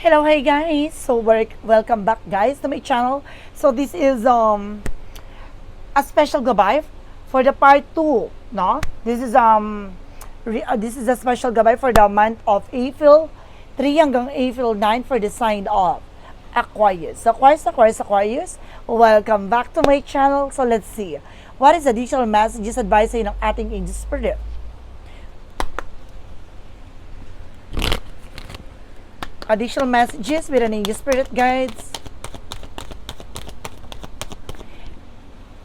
Hello, hey guys. So wel- welcome back guys to my channel. So this is um a special gabay for the part 2, no? This is um re- uh, this is a special gabay for the month of April 3 hanggang April 9 for the sign of Aquarius. Aquarius, Aquarius, Aquarius. Welcome back to my channel. So let's see. What is additional messages advice sa'yo ng ating angel spirit? Additional messages with an angel spirit guides.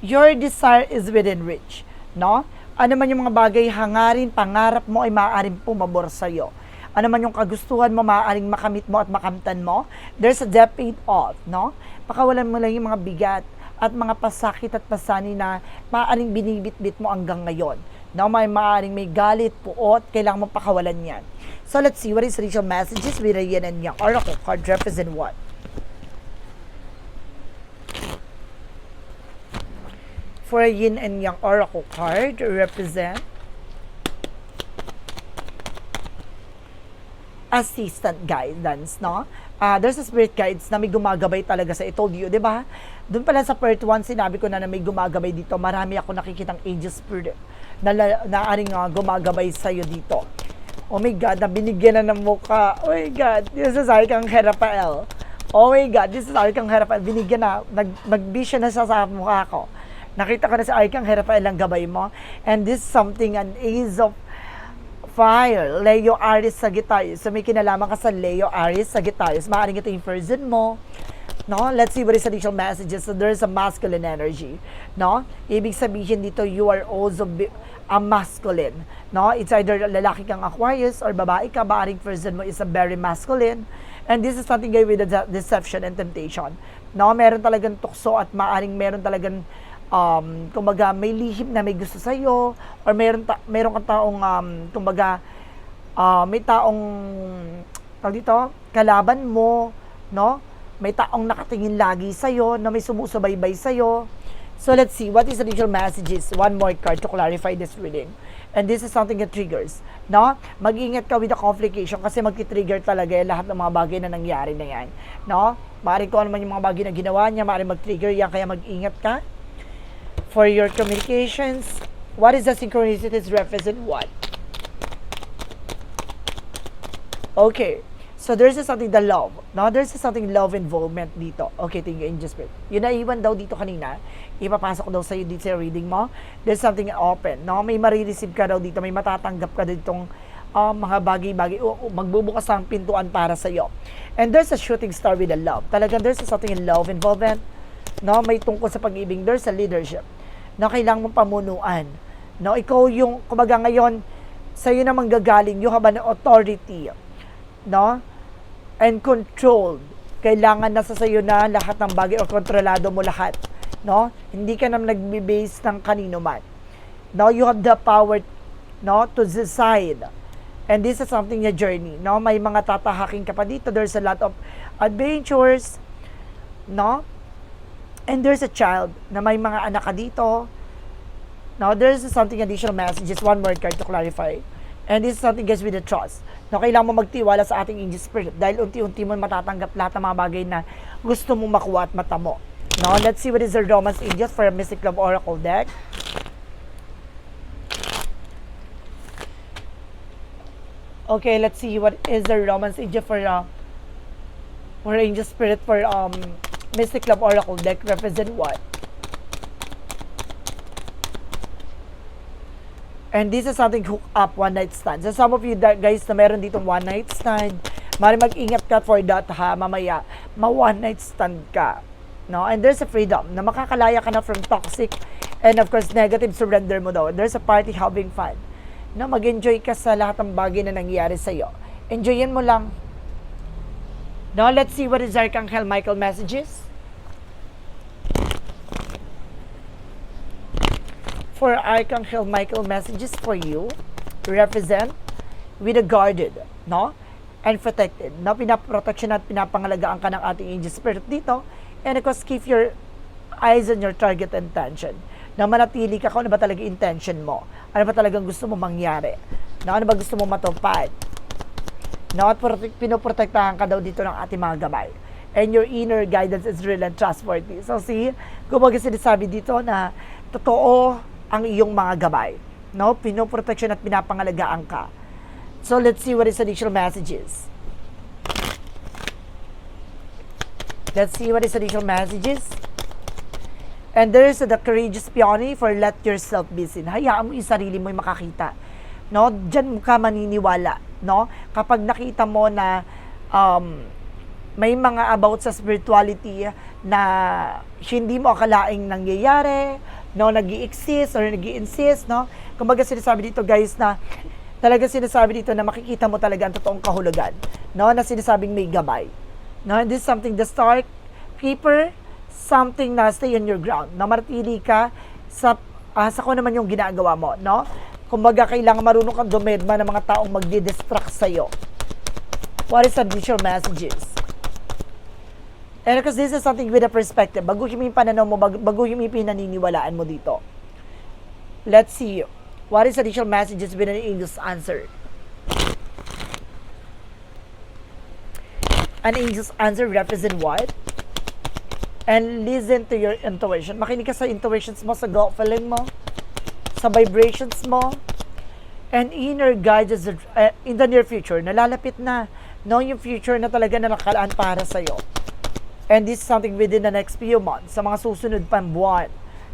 Your desire is within reach, no? Ano man yung mga bagay hangarin, pangarap mo ay maaaring pumabor sa iyo. Ano man yung kagustuhan mo, maaaring makamit mo at makamtan mo, there's a depth of, no? Pakawalan mo lang yung mga bigat at mga pasakit at pasani na maaaring binibitbit mo hanggang ngayon. No, may maaaring may galit, puot, kailangan mo pakawalan yan. So let's see what is initial messages with a yin and yang oracle card represent what? For a yin and yang oracle card represent assistant guidance, no? Ah, there's a spirit guides na may gumagabay talaga sa I told you, di ba? Doon pala sa part 1, sinabi ko na na may gumagabay dito. Marami ako nakikitang angel spirit na la- naaring uh, gumagabay sa'yo dito. Oh my God, na binigyan na ng mukha. Oh my God, this is Arcang Herapael. Oh my God, this is Arcang Herapael. Binigyan na, nag, nagbisyo na siya sa mukha ko. Nakita ko na si Arcang Herapael ang gabay mo. And this is something, an ace of fire, Leo Aries Sagittarius. So may kinalaman ka sa Leo Aries Sagittarius. Maaaring ito yung person mo. No? Let's see what is additional messages. So there's a masculine energy. No? Ibig sabihin dito, you are also a masculine. No? It's either lalaki kang Aquarius or babae ka. Maaaring person mo is a very masculine. And this is something gay with the de- deception and temptation. No? Meron talagang tukso at maaring meron talagang um, kumbaga may lihim na may gusto sa iyo or meron ta- meron kang taong um, kumbaga ah, may taong tawag dito, kalaban mo, no? May taong nakatingin lagi sa iyo, na may sumusubaybay sa iyo. So let's see what is the initial messages. One more card to clarify this reading. And this is something that triggers, no? Mag-ingat ka with the complication kasi magti-trigger talaga yung lahat ng mga bagay na nangyari na yan, no? Maaari ko ano man yung mga bagay na ginawa niya, maaari mag-trigger yan, kaya mag-ingat ka for your communications. What is the synchronicities represent what? Okay. So there's something the love. No, there's something love involvement dito. Okay, thank you, Angel Spirit. Yun na iwan daw dito kanina. Ipapasok daw sa'yo dito sa reading mo. There's something open. No, may marireceive ka daw dito. May matatanggap ka ditong uh, mga bagay-bagay. Magbubukas ang pintuan para sa'yo. And there's a shooting star with a love. Talagang there's something in love involvement. No, may tungkol sa pag-ibig. There's a leadership. No, kailangan mong pamunuan. No, ikaw yung, kumbaga ngayon, sa'yo na manggagaling, you have an authority. No? And controlled. Kailangan nasa sayo na lahat ng bagay o kontrolado mo lahat. No? Hindi ka na nagbe-base ng kanino man. No, you have the power no to decide. And this is something na journey, no? May mga tatahaking ka pa dito. There's a lot of adventures, no? And there's a child na may mga anak ka dito. Now, there's something additional messages. One more card to clarify. And this is something guys with the trust. No, kailangan mo magtiwala sa ating angel spirit dahil unti-unti mo matatanggap lahat ng mga bagay na gusto mo makuha at matamo. No, let's see what is the Romance Angels for a Mystic Love Oracle deck. Okay, let's see what is the Romance Angel for uh, for Angel Spirit for um Mystic Love Oracle deck represent what? And this is something hook up one night stand. So some of you that guys na meron ditong one night stand, mari mag-ingat ka for that ha, mamaya, ma one night stand ka. No? And there's a freedom na makakalaya ka na from toxic and of course negative surrender mo daw. There's a party having fun. No, mag-enjoy ka sa lahat ng bagay na nangyayari sa iyo. Enjoyin mo lang. Now, let's see what is Archangel Michael messages. For Archangel Michael messages for you represent with a guarded, no? And protected. No? Pinaprotection at pinapangalagaan ka ng ating angel spirit dito. And of course, keep your eyes on your target intention. Na manatili ka kung ano ba talaga intention mo. Ano ba talagang gusto mo mangyari. No? Ano ba gusto mo matupad. No? At protek- pinoprotektahan ka daw dito ng ating mga gabay. And your inner guidance is real and trustworthy. So see, kumbaga sinasabi dito na totoo ang iyong mga gabay. No? Pinoproteksyon at pinapangalagaan ka. So let's see what is additional messages. Let's see what is additional messages. And there's the courageous peony for let yourself be seen. Hayaan mo yung sarili mo yung makakita. No? Diyan ka maniniwala. No? Kapag nakita mo na um, may mga about sa spirituality na hindi mo akalaing nangyayari, no, nag exist or nag insist no? Kumbaga sinasabi dito guys na talaga sinasabi dito na makikita mo talaga ang totoong kahulugan, no, na sinasabing may gabay. No, and this is something the start paper something na stay on your ground, na martili ka sa ah, sa kung naman yung ginagawa mo, no? Kumbaga kailangan marunong kang dumedma ng mga taong magdi-distract sa'yo. What is additional messages? And because this is something with a perspective, baguhin mo yung pananaw mo, bag- baguhin mo yung pinaniniwalaan mo dito. Let's see. What is additional messages with an angel's answer? An angel's answer represent what? And listen to your intuition. Makinig ka sa intuitions mo, sa gut feeling mo, sa vibrations mo, and inner guidance uh, in the near future. Nalalapit na. No, yung future na talaga na nakalaan para sa'yo. And this is something within the next few months, sa mga susunod pang buwan,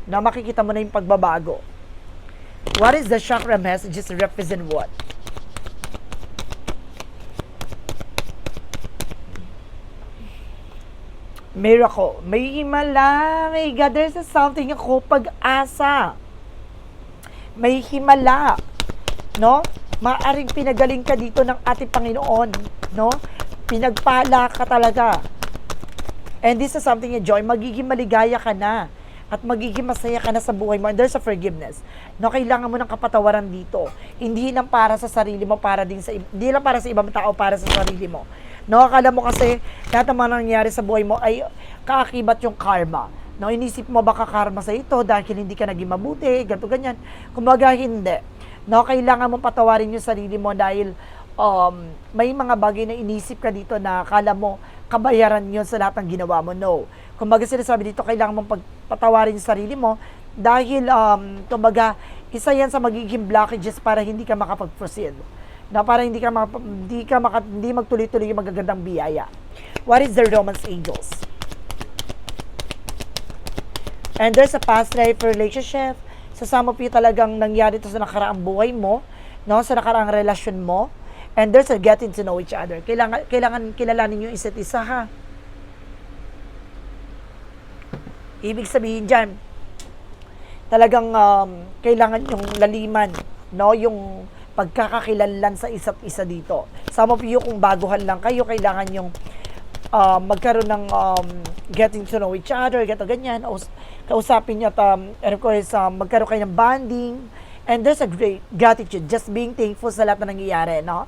na makikita mo na yung pagbabago. What is the chakra messages represent what? Miracle. May himala. May God, there's something ako pag-asa. May himala. No? Maaring pinagaling ka dito ng ating Panginoon. No? Pinagpala ka talaga. And this is something you enjoy. Magiging maligaya ka na. At magiging masaya ka na sa buhay mo. And there's a forgiveness. No, kailangan mo ng kapatawaran dito. Hindi lang para sa sarili mo, para din sa, hindi lang para sa ibang tao, para sa sarili mo. No, akala mo kasi lahat ng mga nangyayari sa buhay mo ay kaakibat yung karma. No, inisip mo baka karma sa ito dahil hindi ka naging mabuti, ganito ganyan. Kumbaga hindi. No, kailangan mo patawarin yung sarili mo dahil um, may mga bagay na inisip ka dito na akala mo kabayaran yun sa lahat ng ginawa mo. No. Kumbaga sinasabi dito, kailangan mong pagpatawarin yung sarili mo dahil, um, kumbaga, isa yan sa magiging blockages para hindi ka makapag-proceed. Na para hindi ka, maka, hindi ka maka, hindi magtuloy-tuloy yung magagandang biyaya. What is the romance angels? And there's a past life relationship. Sasama po yung talagang nangyari to sa nakaraang buhay mo, no? sa nakaraang relasyon mo. And there's a getting to know each other. Kailangan, kailangan kilalanin yung isa't isa, ha? Ibig sabihin dyan, talagang um, kailangan yung laliman, no? Yung pagkakakilanlan sa isa't isa dito. Some of you, kung baguhan lang kayo, kailangan yung uh, magkaroon ng um, getting to know each other, gato ganyan, Aus- kausapin niyo at um, of course, um, magkaroon kayo ng bonding, and there's a great gratitude, just being thankful sa lahat na nangyayari, no?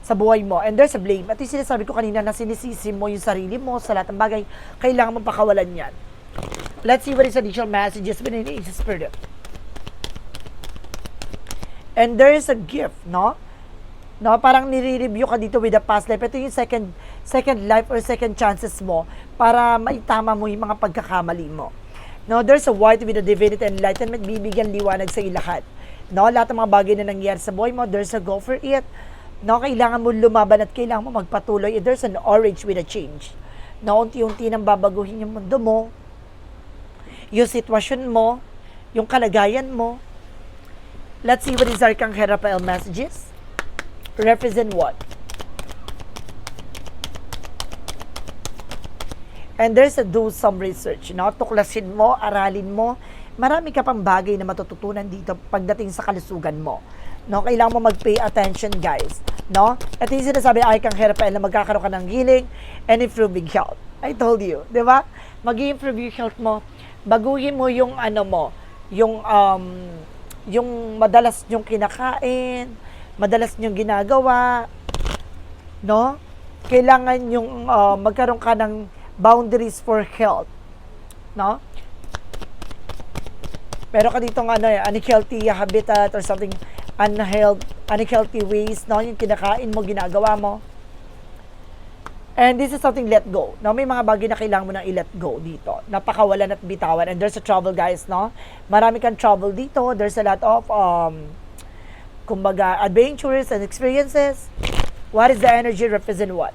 sa buhay mo. And there's a blame. At yung sinasabi ko kanina na sinisisi mo yung sarili mo sa lahat ng bagay, kailangan mo pakawalan yan. Let's see what is additional messages within the spirit. And there is a gift, no? No, parang nire-review ka dito with the past life. Ito yung second second life or second chances mo para maitama mo yung mga pagkakamali mo. No, there's a white with a divinity enlightenment, bibigyan liwanag sa lahat. No, lahat ng mga bagay na nangyayari sa buhay mo, there's a go for it. No, kailangan mo lumaban at kailangan mo magpatuloy. There's an orange with a change. No, unti-unti nang babaguhin yung mundo mo, yung sitwasyon mo, yung kalagayan mo. Let's see what is Arcang Raphael messages. Represent what? And there's a do some research, no? Tuklasin mo, aralin mo. Marami ka pang bagay na matututunan dito pagdating sa kalusugan mo. No, kailangan mo mag-pay attention, guys. No? At yung sinasabi ay kang Raphael na magkakaroon ka ng healing and improving health. I told you, di ba? Mag-improve yung health mo. Baguhin mo yung ano mo, yung um, yung madalas yung kinakain, madalas yung ginagawa, no? Kailangan yung uh, magkaroon ka ng boundaries for health, no? Pero ka dito ano, eh, unhealthy habitat or something unhealthy, unhealthy ways, no? Yung kinakain mo, ginagawa mo. And this is something let go. No, may mga bagay na kailangan mo nang i-let go dito. Napakawalan at bitawan. And there's a trouble, guys, no? Marami kang trouble dito. There's a lot of, um, kumbaga, adventures and experiences. What is the energy represent what?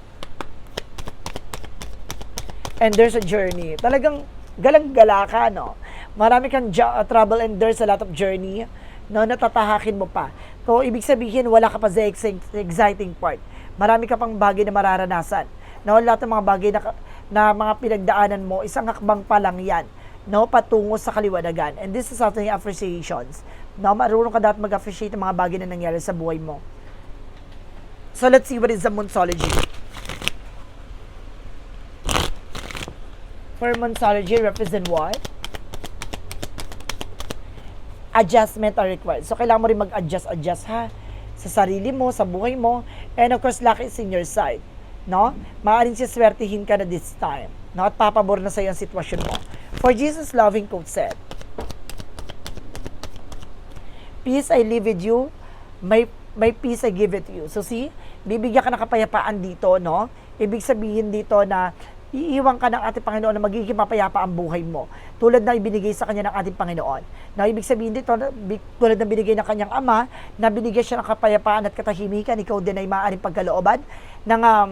And there's a journey. Talagang galang-gala ka, no? Marami kang uh, trouble and there's a lot of journey, no? Natatahakin mo pa. So, ibig sabihin, wala ka pa sa ex- exciting part. Marami ka pang bagay na mararanasan. No, lahat ng mga bagay na, na mga pinagdaanan mo, isang hakbang pa lang yan. No, patungo sa kaliwanagan. And this is something appreciations. No, marunong ka dapat mag-appreciate ng mga bagay na nangyari sa buhay mo. So, let's see what is the Monsology. For Monsology, represent what? Adjustment are required. So, kailangan mo rin mag-adjust, adjust ha sa sarili mo, sa buhay mo, and of course, luck is in your side. No? Maaaring siswertihin ka na this time. No? At papabor na sa ang sitwasyon mo. For Jesus' loving quote said, Peace I leave with you, my, my peace I give it to you. So see, bibigyan ka ng kapayapaan dito, no? Ibig sabihin dito na iiwan ka ng ating Panginoon na magiging mapayapa ang buhay mo. Tulad na ibinigay sa kanya ng ating Panginoon. Na ibig sabihin dito, tulad na binigay ng kanyang ama, na binigyan siya ng kapayapaan at katahimikan, ikaw din ay maaaring pagkalooban ng um,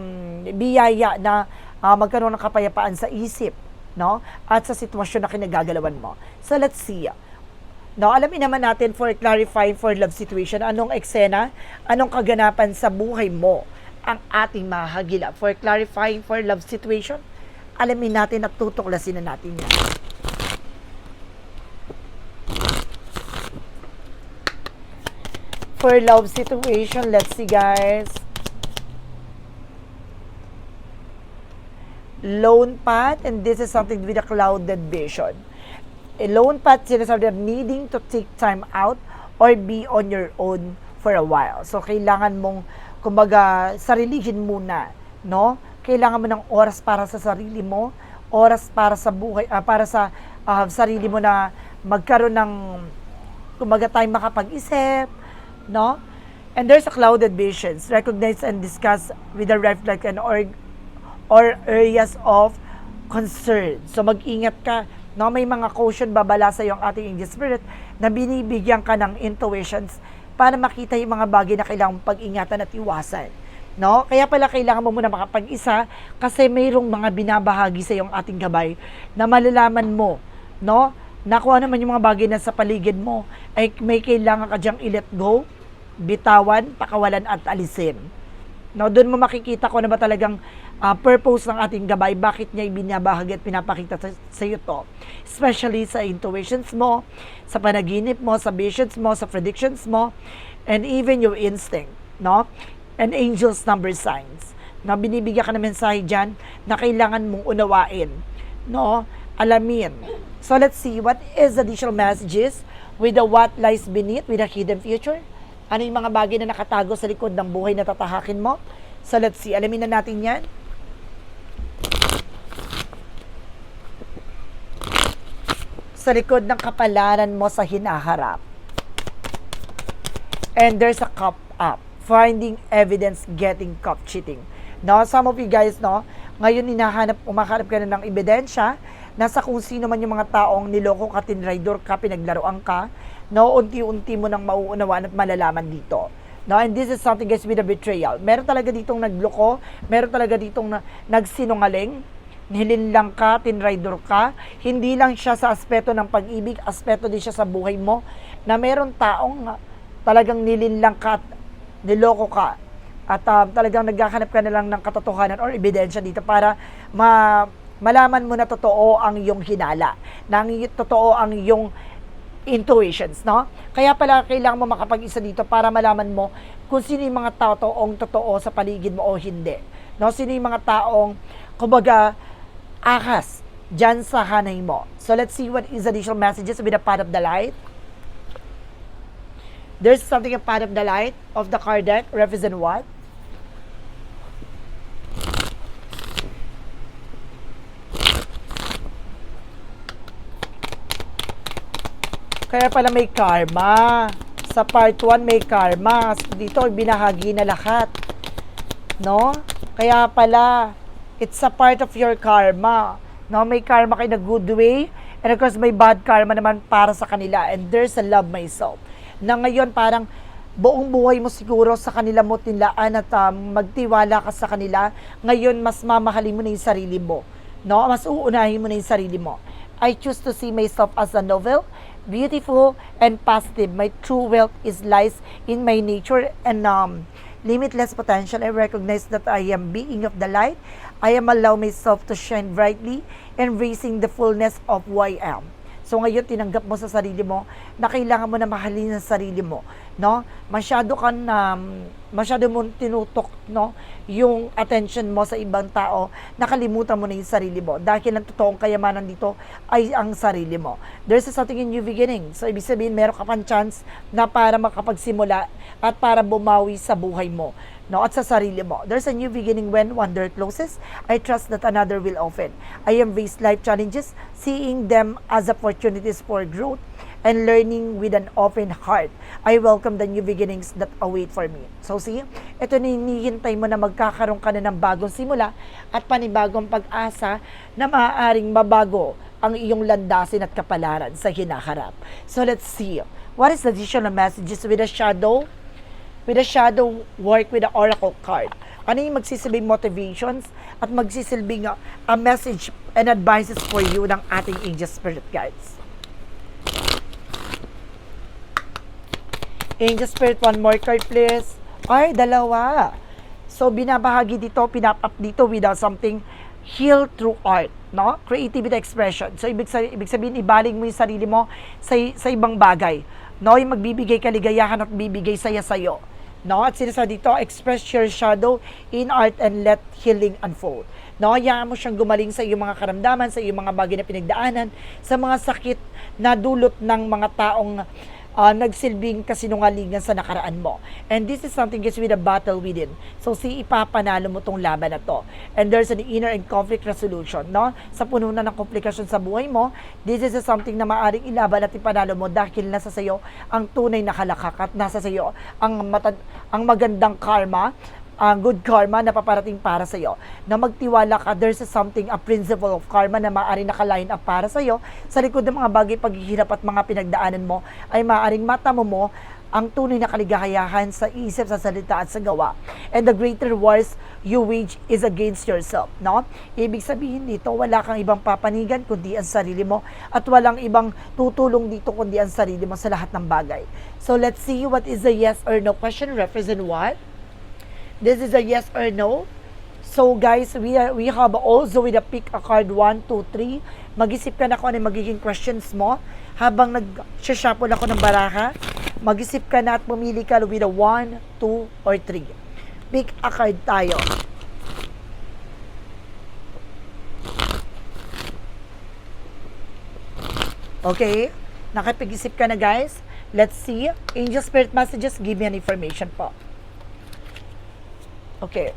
biyaya na ah, magkaroon ng kapayapaan sa isip, no? At sa sitwasyon na kinagagalawan mo. So let's see. No, alamin naman natin for clarifying for love situation, anong eksena, anong kaganapan sa buhay mo ang ating mahagila. For clarifying for love situation, alamin natin at tutuklasin na natin yan. For love situation, let's see guys. Lone path, and this is something with a clouded vision. A lone path, sinasabi na needing to take time out or be on your own for a while. So, kailangan mong, kumbaga, sarilihin muna, no? Kailangan mo ng oras para sa sarili mo, oras para sa buhay, ah, para sa ah, sarili mo na magkaroon ng, kumbaga, time makapag-isip, no? And there's a clouded visions, recognize and discuss with the reflect and or or areas of concern. So mag-ingat ka, no? May mga caution babala sa ang ating angel spirit na binibigyan ka ng intuitions para makita yung mga bagay na kailangang pag-ingatan at iwasan. No? Kaya pala kailangan mo muna makapag-isa kasi mayroong mga binabahagi sa yung ating gabay na malalaman mo, no? Na kung ano man yung mga bagay na sa paligid mo ay may kailangan ka diyang i-let go, bitawan, pakawalan at alisin. No, doon mo makikita ko na ba talagang ah, purpose ng ating gabay, bakit niya ibinabahagi at pinapakita sa, sa iyo to. Especially sa intuitions mo, sa panaginip mo, sa visions mo, sa predictions mo, and even your instinct, no? And angels number signs. Na binibigyan ka ng mensahe dyan na kailangan mong unawain, no? Alamin. So let's see, what is the additional messages with the what lies beneath, with the hidden future? Ano yung mga bagay na nakatago sa likod ng buhay na tatahakin mo? So let's see, alamin na natin yan. Sa likod ng kapalaran mo sa hinaharap. And there's a cop up. Finding evidence, getting cop cheating. No, some of you guys, no, ngayon hinahanap, umahanap ka na ng ebidensya nasa kung sino man yung mga taong niloko ka, tinraidor ka, pinaglaruan ka, no, unti-unti mo nang mauunawaan at malalaman dito. No, and this is something guys with a betrayal. Meron talaga ditong nagloko, meron talaga ditong na, nagsinungaling, nilinlang ka, tinraidor ka, hindi lang siya sa aspeto ng pag-ibig, aspeto din siya sa buhay mo, na meron taong talagang nilinlang ka at niloko ka at ah, talagang naghahanap ka na lang ng katotohanan or ebidensya dito para ma malaman mo na totoo ang iyong hinala, na ang y- totoo ang iyong intuitions, no? Kaya pala kailangan mo makapag-isa dito para malaman mo kung sino yung mga tao toong totoo sa paligid mo o hindi. No? Sino yung mga taong, kumbaga, akas dyan sa hanay mo. So let's see what is additional messages with the path of the light. There's something a path of the light of the card deck represent what? Kaya pala may karma. Sa part 1 may karma. Dito binahagi na lahat. No? Kaya pala It's a part of your karma. No, may karma kayo na good way. And of course, may bad karma naman para sa kanila. And there's a love myself. Na ngayon, parang buong buhay mo siguro sa kanila mo tinlaan at um, magtiwala ka sa kanila. Ngayon, mas mamahalin mo na yung sarili mo. No? Mas uunahin mo na yung sarili mo. I choose to see myself as a novel, beautiful and positive. My true wealth is lies in my nature and um, limitless potential. I recognize that I am being of the light. I am allow myself to shine brightly, embracing the fullness of who I am. So ngayon tinanggap mo sa sarili mo na kailangan mo na mahalin ang sarili mo, no? Masyado ka na masyado mo tinutok, no, yung attention mo sa ibang tao, nakalimutan mo na yung sarili mo. Dahil ang totoong kayamanan dito ay ang sarili mo. There's a something in new beginning. So ibig sabihin meron ka pang chance na para makapagsimula at para bumawi sa buhay mo no, at sa sarili mo. There's a new beginning when one door closes. I trust that another will open. I embrace life challenges, seeing them as opportunities for growth and learning with an open heart. I welcome the new beginnings that await for me. So see, ito ninihintay mo na magkakaroon ka na ng bagong simula at panibagong pag-asa na maaaring mabago ang iyong landasin at kapalaran sa hinaharap. So let's see. What is the additional messages with a shadow? With a shadow work with the oracle card. Ano yung magsisilbing motivations at magsisilbing uh, a message and advices for you ng ating angel spirit guides. Angel spirit, one more card please. Ay, dalawa. So, binabahagi dito, pinap-up dito without something heal through art, no? Creativity expression. So, ibig, sabihin, ibig sabihin, ibaling mo yung sarili mo sa, sa ibang bagay. No? Yung magbibigay kaligayahan at bibigay saya sa'yo. No? At sinasabi dito, express your shadow in art and let healing unfold. No? Hayaan mo siyang gumaling sa iyong mga karamdaman, sa iyong mga bagay na pinagdaanan, sa mga sakit na dulot ng mga taong uh, nagsilbing kasinungalingan sa nakaraan mo. And this is something is with a battle within. So, si ipapanalo mo tong laban na to. And there's an inner and conflict resolution, no? Sa puno na ng komplikasyon sa buhay mo, this is something na maaring ilaban at ipanalo mo dahil nasa sayo ang tunay na kalakak at nasa sayo ang, matad- ang magandang karma ang good karma na paparating para sa iyo. Na magtiwala ka, there's a something, a principle of karma na maaari nakaline up para sa iyo. Sa likod ng mga bagay paghihirap at mga pinagdaanan mo, ay maaaring matamo mo ang tunay na kaligayahan sa isip, sa salita at sa gawa. And the greater wars you wage is against yourself. No? Ibig sabihin dito, wala kang ibang papanigan kundi ang sarili mo at walang ibang tutulong dito kundi ang sarili mo sa lahat ng bagay. So let's see what is the yes or no question represent what? This is a yes or no. So guys, we are, we have also with a pick a card 1, 2, 3. Mag-isip ka na kung ano magiging questions mo. Habang nag-shuffle ako ng baraha, mag-isip ka na at pumili ka with a 1, 2, or 3. Pick a card tayo. Okay? Nakapag-isip ka na guys? Let's see. Angel Spirit Messages, give me an information po. Okay.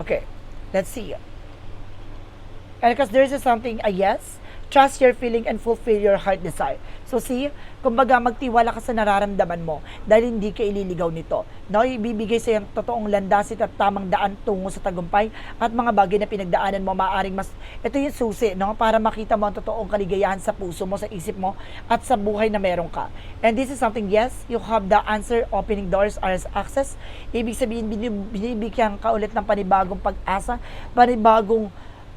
Okay. Let's see. And because there's something, a yes, trust your feeling and fulfill your heart desire. So see, kumbaga magtiwala ka sa nararamdaman mo dahil hindi ka ililigaw nito. No, ibibigay sa yung totoong landasit at tamang daan tungo sa tagumpay at mga bagay na pinagdaanan mo maaring mas ito yung susi no para makita mo ang totoong kaligayahan sa puso mo, sa isip mo at sa buhay na meron ka. And this is something yes, you have the answer opening doors as access. Ibig sabihin binibigyan ka ulit ng panibagong pag-asa, panibagong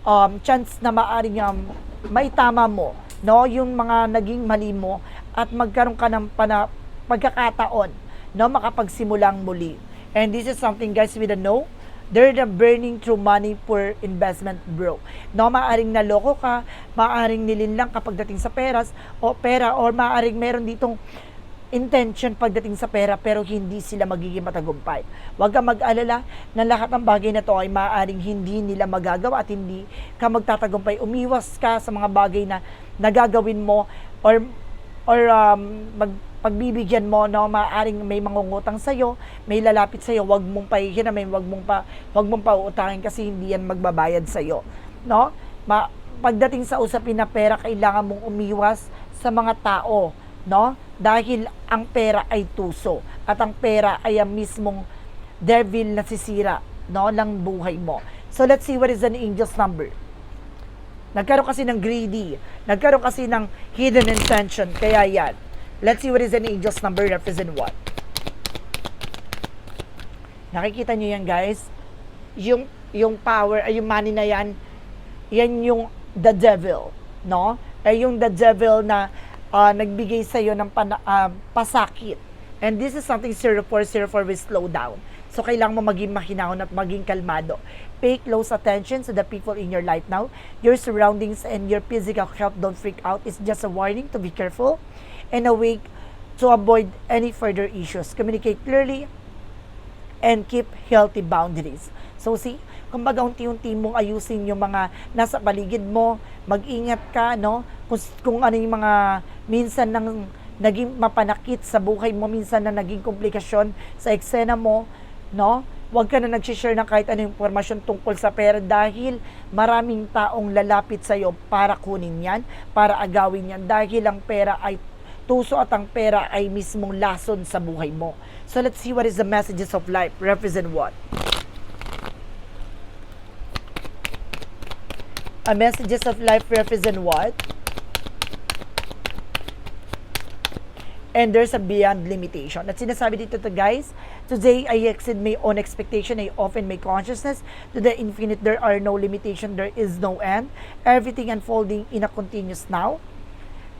um, chance na maaring um, may tama mo no? Yung mga naging mali mo at magkaroon ka ng pana, pagkakataon no? Makapagsimulang muli. And this is something guys with a no they're the burning through money for investment bro. No? Maaring naloko ka maaring nilinlang kapag dating sa peras o pera or maaring meron ditong intention pagdating sa pera pero hindi sila magiging matagumpay. Huwag kang mag-alala na lahat ng bagay na to ay maaaring hindi nila magagawa at hindi ka magtatagumpay. Umiwas ka sa mga bagay na nagagawin mo or or um, mag, pagbibigyan mo no maaring may mangungutang sa iyo, may lalapit sa iyo, wag mong pahihin may wag mong pa wag mong pauutangin kasi hindi yan magbabayad sa iyo. No? Ma, pagdating sa usapin na pera, kailangan mong umiwas sa mga tao no? Dahil ang pera ay tuso at ang pera ay ang mismong devil na sisira no, ng buhay mo. So let's see what is an angel's number. Nagkaroon kasi ng greedy. Nagkaroon kasi ng hidden intention. Kaya yan. Let's see what is an angel's number represent what. Nakikita nyo yan guys? Yung, yung power, ay yung money na yan, yan yung the devil. No? Ay yung the devil na ah, nagbigay sa iyo ng pana, ah, pasakit. And this is something 0404 will slow down. So, kailangan mo maging mahinahon at maging kalmado. Pay close attention to the people in your life now. Your surroundings and your physical health don't freak out. It's just a warning to be careful and awake to avoid any further issues. Communicate clearly and keep healthy boundaries. So see, kumbaga unti-unti mong ayusin yung mga nasa paligid mo, mag-ingat ka, no? Kung, kung ano yung mga minsan nang naging mapanakit sa buhay mo, minsan na naging komplikasyon sa eksena mo, no? Huwag ka na nag-share ng kahit anong impormasyon tungkol sa pera dahil maraming taong lalapit sa iyo para kunin yan, para agawin yan dahil ang pera ay tuso at ang pera ay mismong lason sa buhay mo. So let's see what is the messages of life represent what? A messages of life represent what? And there's a beyond limitation. At sinasabi dito to guys, today I exceed my own expectation, I open my consciousness to the infinite. There are no limitation, there is no end. Everything unfolding in a continuous now.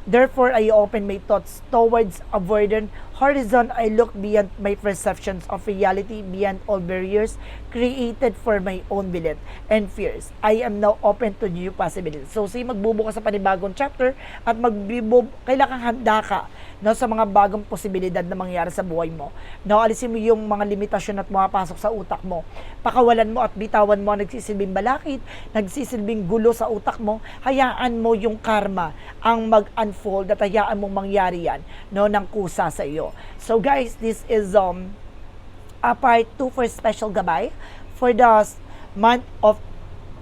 Therefore, I open my thoughts towards a verdant horizon. I look beyond my perceptions of reality, beyond all barriers created for my own belief and fears. I am now open to new possibilities. So, say magbubukas sa panibagong chapter at magbibub, kailangan handa ka no, sa mga bagong posibilidad na mangyari sa buhay mo. No, alisin mo yung mga limitasyon at pumapasok sa utak mo. Pakawalan mo at bitawan mo ang nagsisilbing balakid, nagsisilbing gulo sa utak mo. Hayaan mo yung karma ang mag-unfold at hayaan mong mangyari yan no, ng kusa sa iyo. So guys, this is um, a part 2 for special gabay for the month of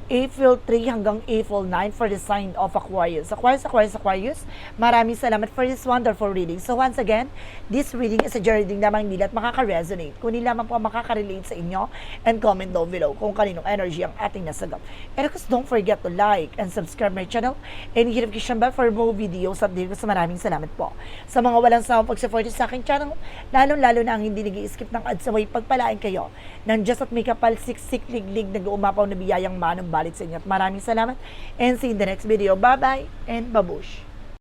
April 3 hanggang April 9 for the sign of Aquarius. Aquarius, Aquarius, Aquarius, maraming salamat for this wonderful reading. So once again, this reading is a reading lamang nila at makaka-resonate. Kung lamang po makaka-relate sa inyo and comment down below kung kaninong energy ang ating nasagap. And of course, don't forget to like and subscribe my channel and hit notification bell for more videos update ko sa maraming salamat po. Sa mga walang sawang pag-support sa aking channel, lalong-lalo na ang hindi nag skip ng ads away, pagpalain kayo ng Diyos at may kapal siksik liglig nag-uumapaw na biyayang manong balit sa inyo. Maraming salamat and see you in the next video. Bye-bye and babush!